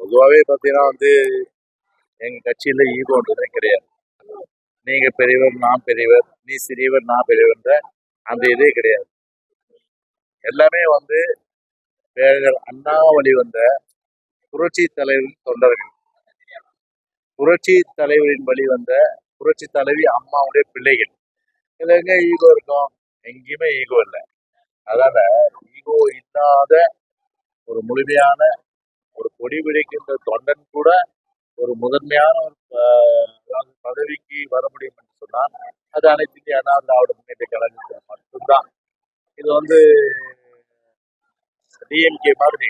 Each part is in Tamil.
பொதுவாகவே பார்த்தீங்கன்னா வந்து எங்கள் கட்சியில் ஈகோன்றதே கிடையாது. நீங்கள் பெரியவர் நான் பெரியவர் நீ சிறியவர் நான் பெரியவர்ன்ற அந்த இதே கிடையாது. எல்லாமே வந்து பேரர் அண்ணா வழி வந்த புரட்சி தலைவரின் தொண்டர்கள். புரட்சி தலைவரின் வழி வந்த புரட்சி தலைவி அம்மாவுடைய பிள்ளைகள். இதுல எங்க ஈகோ இருக்கும்? எங்கேயுமே ஈகோ இல்லை. அதனால ஈகோ இல்லாத ஒரு முழுமையான ஒரு கொடி பிடிக்கின்ற தொண்டன் கூட ஒரு முதன்மையான ஒரு பதவிக்கு வர முடியும் என்று சொன்னால் அது அனைத்து இந்திய அண்ணா திராவிட முன்னேற்ற கழகத்தில் மட்டும்தான். இது வந்து டிஎம்கே மாதிரி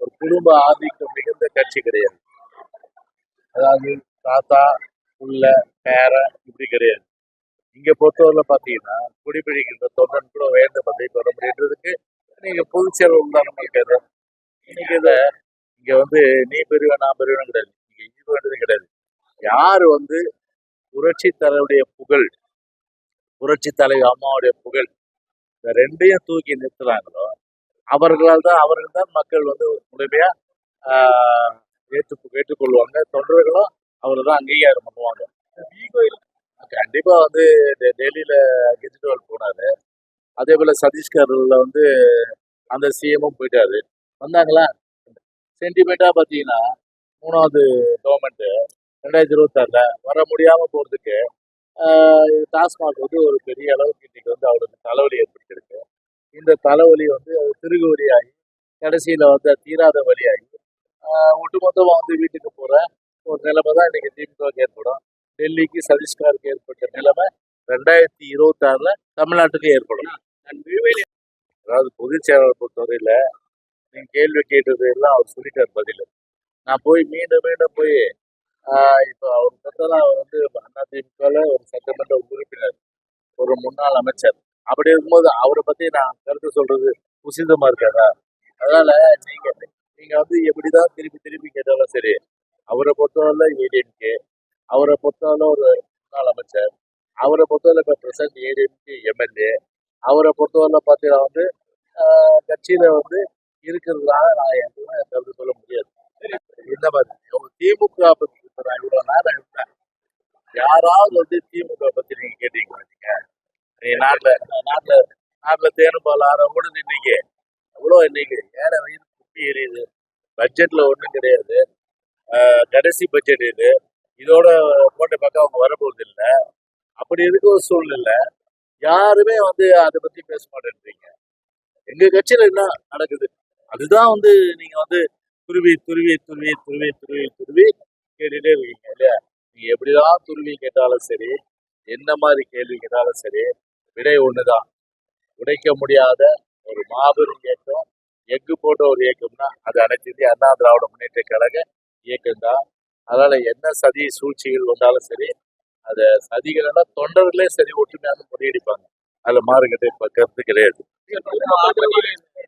ஒரு குடும்ப ஆதிக்கம் மிகுந்த கட்சி கிடையாது. அதாவது தாத்தா உள்ள பேர இப்படி கிடையாது. இங்க பொறுத்தவரை பாத்தீங்கன்னா குடிபிடிக்கின்ற தொண்டன் கூட உயர்ந்த பதவிக்கு வர முடியுன்றதுக்கு நீங்க பொதுச் செயலர் உதாரணம் இருக்காது இன்னைக்கு இத இங்க வந்து நீ பெரியவன் நான் பெரியவனும் கிடையாது. இங்க இது வேண்டியது கிடையாது. யார் வந்து புரட்சி தலைவருடைய புகழ் புரட்சி தலைவர் அம்மாவுடைய புகழ் இந்த ரெண்டையும் தூக்கி நிறுத்துறாங்களோ அவர்களால் தான் அவர்கள் தான் மக்கள் வந்து முழுமையா ஏற்று ஏற்றுக்கொள்வாங்க. தொண்டர்களும் அவர் தான் அங்கீகாரம் பண்ணுவாங்க. கண்டிப்பா வந்து டெ- டெல்லியில கெஜ்ரிவால் போனாரு. அதே போல சத்தீஸ்கர்ல வந்து அந்த சிஎம்மும் போயிட்டாரு. வந்தாங்களா? சென்டிமெண்டா பாத்தீங்கன்னா மூணாவது கவர்மெண்ட் ரெண்டாயிரத்தி இருபத்தாறுல வர முடியாம போறதுக்கு ஆஹ், டாஸ்மாக் வந்து ஒரு பெரிய அளவுக்கு இன்னைக்கு வந்து அவருக்கு தலைவலி ஏற்படுத்தியிருக்கு இந்த தலைவலி வந்து திருகு வழியாகி கடைசியில வந்து தீராத வழியாகி ஆஹ், ஒட்டுமொத்தமா வந்து வீட்டுக்கு போற ஒரு நிலைமை தான் இன்னைக்கு திமுகவுக்கு ஏற்படும். டெல்லிக்கு சத்தீஸ்கருக்கு ஏற்பட்ட நிலைமை ரெண்டாயிரத்தி இருபத்தி ஆறுல தமிழ்நாட்டுக்கு ஏற்படும். அதாவது பொதுச் செயலாளர் பொறுத்தவரையில நீங்க கேள்வி கேட்டது எல்லாம் அவர் சொல்லிட்டார் பதில். நான் போய் மீண்டும் மீண்டும் போய் இப்போ அவர் பார்த்தா அவர் வந்து அதிமுகவில் ஒரு சட்டமன்ற உறுப்பினர் ஒரு முன்னாள் அமைச்சர். அப்படி இருக்கும்போது அவரை பத்தி நான் கருத்து சொல்றது உசிதமா இருக்காதா? அதனால நீங்க நீங்க வந்து எப்படிதான் திருப்பி திருப்பி கேட்டாலும் சரி அவரை பொறுத்தவரை ஏடிஎம்கே அவரை பொறுத்தவரை ஒரு முன்னாள் அமைச்சர் அவரை பொறுத்தவரை இப்போ பிரசன்ட் ஏடிஎம்கே எம்எல்ஏ அவரை பொறுத்தவரை பார்த்தீங்கன்னா வந்து கட்சியில் கட்சியில வந்து இருக்கிறதுனால நான் எதுவுமே கருத்து சொல்ல முடியாது. இந்த மாதிரி? ஒரு திமுக பத்தி இப்ப நான் இவ்வளவு நேரம் இருந்தேன் யாராவது வந்து திமுக பத்தி நீங்க கேட்டீங்களா நீங்க? நீங்க நாட்டுல நாட்டுல நாட்டுல தேனும் பால் ஆற கூட இன்னைக்கு எவ்வளோ இன்னைக்கு ஏழை வயது குப்பி எரியுது பட்ஜெட்ல ஒண்ணும் கிடையாது. கடைசி பட்ஜெட் இது. இதோட போட்ட பக்கம் அவங்க வரப்போறது இல்லை. அப்படி இருக்க ஒரு சூழ்நிலை யாருமே வந்து அதை பத்தி பேச மாட்டேன்றீங்க. எங்க கட்சியில என்ன நடக்குது? அதுதான் வந்து நீங்க வந்து துருவி துருவி துருவி துருவி துருவி துருவி கேட்டுட்டே இருக்கீங்க இல்லையா? நீங்க எப்படிதான் துருவி கேட்டாலும் சரி என்ன மாதிரி கேள்வி கேட்டாலும் சரி விடை ஒண்ணுதான். உடைக்க முடியாத ஒரு மாபெரும் இயக்கம் எஃகு போட்ட ஒரு இயக்கம்னா அது அனைத்து அண்ணா திராவிட முன்னேற்ற கழக இயக்கம் தான் அதனால என்ன சதி சூழ்ச்சிகள் வந்தாலும் சரி அத சதிகள் தொண்டர்களே சரி ஒற்றுமையாக முறியடிப்பாங்க. அதுல மாறுகிட்ட இப்ப கருத்து கிடையாது.